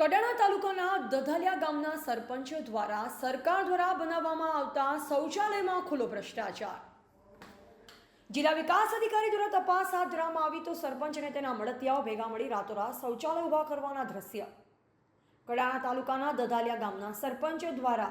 કડાણા તાલુકાના દધાલિયા ગામના સરપંચ દ્વારા સરકાર દ્વારા બનાવવામાં આવતા શૌચાલયમાં ખુલ્લો ભ્રષ્ટાચાર. જિલ્લા વિકાસ અધિકારી દ્વારા તપાસ હાથ ધરવામાં આવી તો સરપંચ અને તેના મળતિયાઓ ભેગા મળી રાતોરાત શૌચાલય ઊભા કરવાના દ્રશ્ય. કડાણા તાલુકાના દધાલિયા ગામના સરપંચ દ્વારા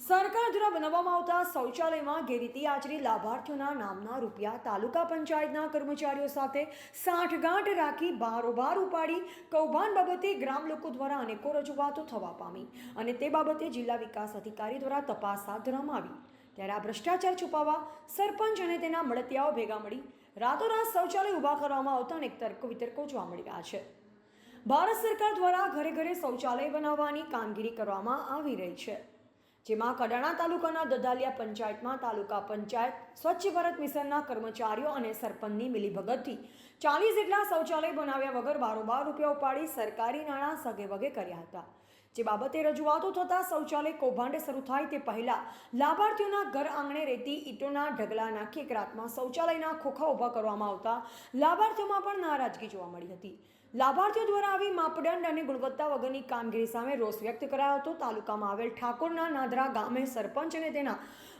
સરકાર દ્વારા બનાવવામાં આવતા શૌચાલયમાં ગેરરીતિ આચરી લાભાર્થીઓના નામના રૂપિયા તાલુકા પંચાયતના કર્મચારીઓ સાથે સાંઠગાંઠ રાખી બારોબાર ઉપાડી કૌભાંડ બાબતે ગ્રામ લોકો દ્વારા અનેકો રજૂઆતો થવા પામી અને તે બાબતે જિલ્લા વિકાસ અધિકારી દ્વારા તપાસ હાથ ધરવામાં આવી. ત્યારે આ ભ્રષ્ટાચાર છુપાવવા સરપંચ અને તેના મળતિયાઓ ભેગા મળી રાતોરાત શૌચાલય ઊભા કરવામાં આવતા અનેક તર્ક વિતર્કો જોવા મળી રહ્યા છે. ભારત સરકાર દ્વારા ઘરે ઘરે શૌચાલય બનાવવાની કામગીરી કરવામાં આવી રહી છે. જેમાં કડાણા તાલુકાના દદાલિયા પંચાયતમાં તાલુકા પંચાયત, સ્વચ્છ ભારત મિશનના કર્મચારીઓ અને સરપંચની મિલીભગતથી ચાલીસ જેટલા શૌચાલય બનાવ્યા વગર બારોબાર રૂપિયા ઉપાડી સરકારી નાણાં સગે વગે કર્યા હતા. જે બાબતે રજૂઆતો થતાં શૌચાલય કૌભાંડ શરૂ થાય તે પહેલાં લાભાર્થીઓના ઘર આંગણે રહેતી ઈંટોના ઢગલા નાખી એક રાતમાં શૌચાલયના ખોખા ઊભા કરવામાં આવતા લાભાર્થીઓમાં પણ નારાજગી જોવા મળી હતી. લાભાર્થીઓ દ્વારા આવી માપદંડ અને ગુણવત્તા વગરની કામગીરી સામે રોષ વ્યક્ત કરાયો હતો. તાલુકામાં આવેલ ઠાકોરના નાદરા ગામે સરપંચ અને તેના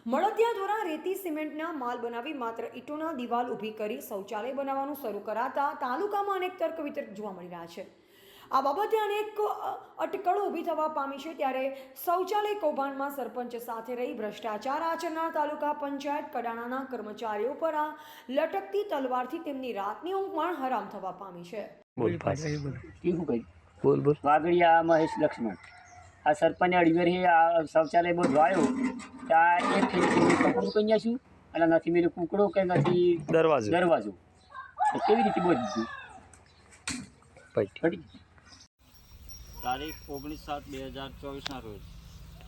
મળતિયા દ્વારા રેતી સિમેન્ટના માલ બનાવી માત્ર ઈંટોના દિવાલ ઊભી કરી શૌચાલય બનાવવાનું શરૂ કરાતા તાલુકામાં અનેક તર્ક વિતર્ક જોવા મળી રહ્યા છે. આ બાબતે અનેક અટકળો ઊભી થવા પામી છે ત્યારે શૌચાલય કૌભાંડમાં સરપંચ સાથે રહી ભ્રષ્ટાચાર આચરનાર તાલુકા પંચાયત કડાણાના કર્મચારીઓ પર આ લટકતી તલવારથી તેમની રાતની ઊંઘ પણ હરામ થવા પામી છે. બોલ બોલ વાઘડિયા મહેશ લક્ષ્મણ. આ સરપંચ અડવેર આ શૌચાલય બહુ ધોયો ત્યાં એક કપડું કઈ છું? અને નથી મેં કુકડો કે નથી? દરવાજો. દરવાજો. કેવી રીતે બોલી દીધું? ફટી તારીખ ઓગણીસ સાત બે હજાર ચોવીસના રોજ.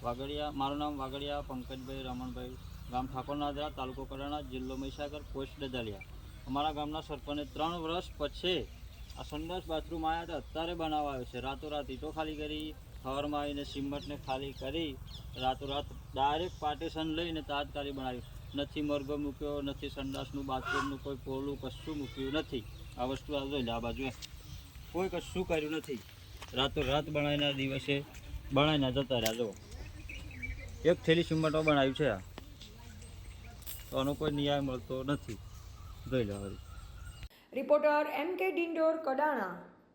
વાગડિયા, મારું નામ વાગડિયા પંકજભાઈ રમણભાઈ. ગામ ઠાકોરનાદરા, તાલુકો કડાણા, જિલ્લો મહીસાગર, પોસ્ટ દદાલિયા અમારા ગામના સરપંચે ત્રણ વર્ષ પછી આ સંડાસ બાથરૂમ આવ્યા હતા. અત્યારે બનાવાયો છે. રાતોરાત ઈટો ખાલી કરી સવારમાં આવીને સિમટને ખાલી કરી, રાતોરાત ડાયરેક્ટ પાર્ટીશન લઈને તાત્કાલિક બનાવ્યું નથી મરઘો મૂક્યો, નથી સંડાસનું બાથરૂમનું કોઈ પોલું, કશું મૂક્યું નથી. આ વસ્તુ આ જોઈ લે, આ બાજુ કોઈ કશું કર્યું નથી. રાતો રાત બનાવીના દિવસે બનાવીને જતા રહ્યા, જો. એક થેલી સિમેન્ટો બનાવ્યું છે આ. તો આનો કોઈ ન્યાય મળતો નથી. જોઈ લો રિપોર્ટર એમ કે ડિંડોર કડાણા.